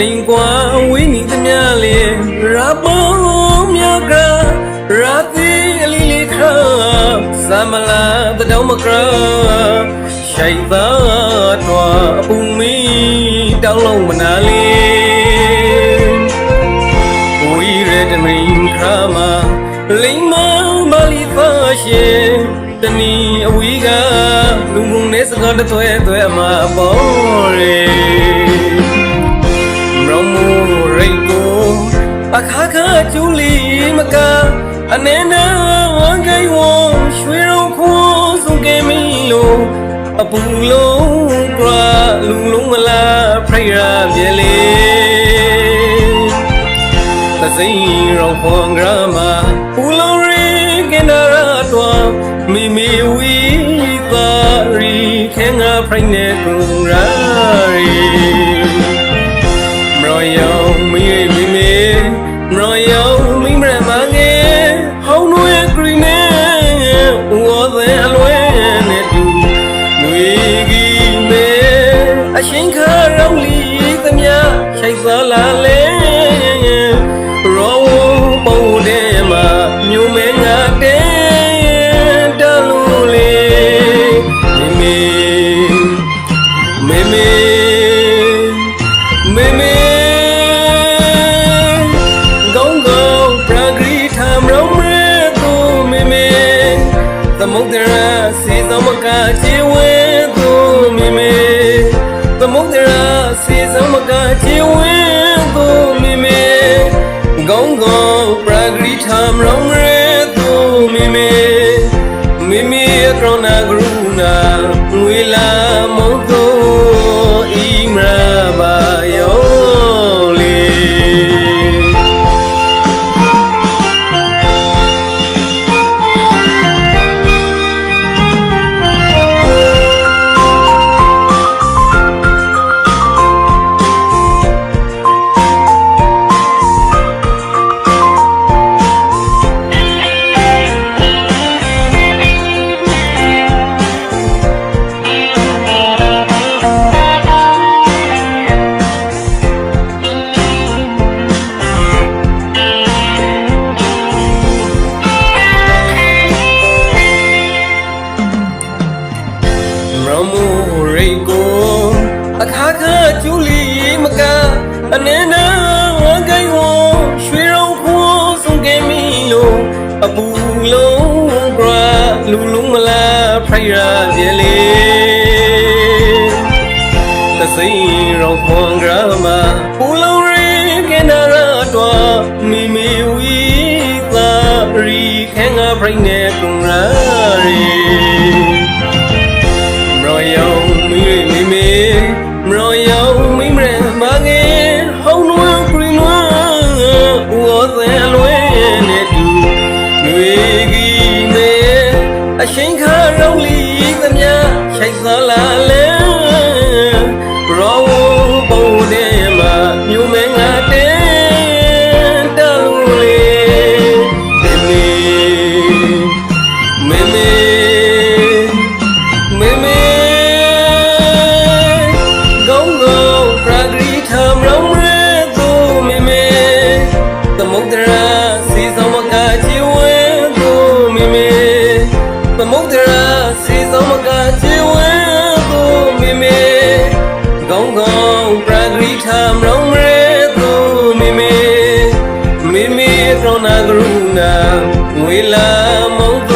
နိမ်ကွာဝိနီသမျှလေရာပုံမြကရာတိအလီလီခရာသမလာတတောင်းမကရာရှိုက်သာတော်အပူမီတောင်းလုံးမနာလေဝီရတမင်ခရာမလိမ္မာမလီဖာရှင်တနီအဝီကလူမှုနဲ့စကားတသွဲသွဲမှာပေါ်ရေ အခါခါကျူလီမကအနေနဲ့ဝန်ကိဝရွှေရုံခိုးစုံကဲမီလို့အပူလုံးကလူလုံးမလားဖရိယာပြေလေသစိန်ရောခွန်ဂရမပူလုံးရီကင်နာရတော့မိမိဝီသာရီခဲငါဖရိနေကုရာရီမရောယောမီမီမီမ ရှင်ခရောင်လီသမျှရှိုက်သွားလာလေရောပုံတဲ့မှာမြို့မဲငါတဲ့တလူလေးမီမီမီမီမီဂုံဂုံပရဂရိထမရုံရဲကိုမေမေသမုဒ္ဒရာစေသမကခြေဝဲကိုမေမေသမုဒ္ဒ ရာစေသမကခြေဝဲကိုမေမေဂုံဂုံပရဂရိထမရုံရဲကိုမေမေမေမေအကရဏဂရုဏာငွေလာမုတ်ကို ရမူရိတ်ကိုအခါခါကျူလီမကအနေနဲ့ဝန်ကိဝရွှေရုံခိုးစုံကဲမီလို့အပူလုံးကလူလုံးမလားဖရိုင်ပြေလေသစိန်ရောခွန်ဂရမပူလုံးရီကင်နာရတော့မိမိဝီသာရီခဲငါပြိနေကုံရာရီ ရှင်ခါရောင်လီသမျှရှိုက်သွားလာလဲ ရုဏာငွေလာမုံ